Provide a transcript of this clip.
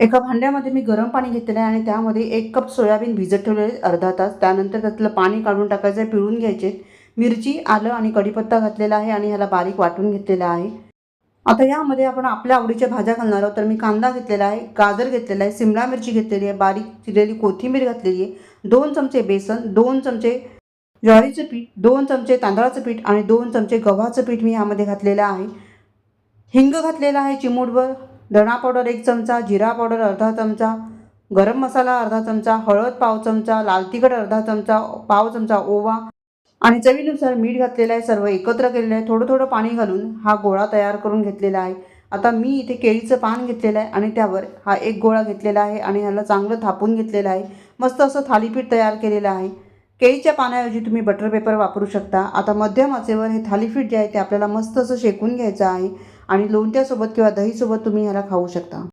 एका भांड्यामध्ये मी गरम पाणी घेतलेलं आहे आणि त्यामध्ये एक कप सोयाबीन भिजत ठेवलेले अर्धा तास. त्यानंतर त्यातलं पाणी काढून टाकायचं आहे पिळून घ्यायचे. मिरची आलं आणि कढीपत्ता घातलेला आहे आणि ह्याला बारीक वाटून घेतलेला आहे. आता यामध्ये आपण आपल्या आवडीच्या भाज्या घालणार आहोत. तर मी कांदा घेतलेला आहे गाजर घेतलेला आहे सिमला मिरची घेतलेली आहे बारीक चिरलेली कोथिंबीर घातलेली आहे दोन चमचे बेसन दोन चमचे ज्वारीचं पीठ दोन चमचे तांदळाचं पीठ आणि दोन चमचे गव्हाचं पीठ मी यामध्ये घातलेलं आहे. हिंग घातलेलं आहे चिमूटभर. धणा पावडर एक चमचा जिरा पावडर अर्धा चमचा गरम मसाला अर्धा चमचा हळद पाव चमचा लाल तिखट अर्धा चमचा पाव चमचा ओवा आणि चवीनुसार मीठ घातलेलं आहे. सर्व एकत्र केलेलं आहे. थोडं थोडं पाणी घालून हा गोळा तयार करून घेतलेला आहे. आता मी इथे केळीचं पान घेतलेलं आहे आणि त्यावर हा एक गोळा घेतलेला आहे आणि ह्याला चांगलं थापून घेतलेलं आहे. मस्त असं थालीपीठ तयार केलेलं आहे. केळीच्या पाण्याऐवजी तुम्ही बटर पेपर वापरू शकता. आता मध्यम आचेवर हे थालीपीठ जे आहे ते आपल्याला मस्त असं शेकून घ्यायचं आहे. आणि लोणच्यासोबत किंवा दहीसोबत तुम्ही ह्याला खाऊ शकता.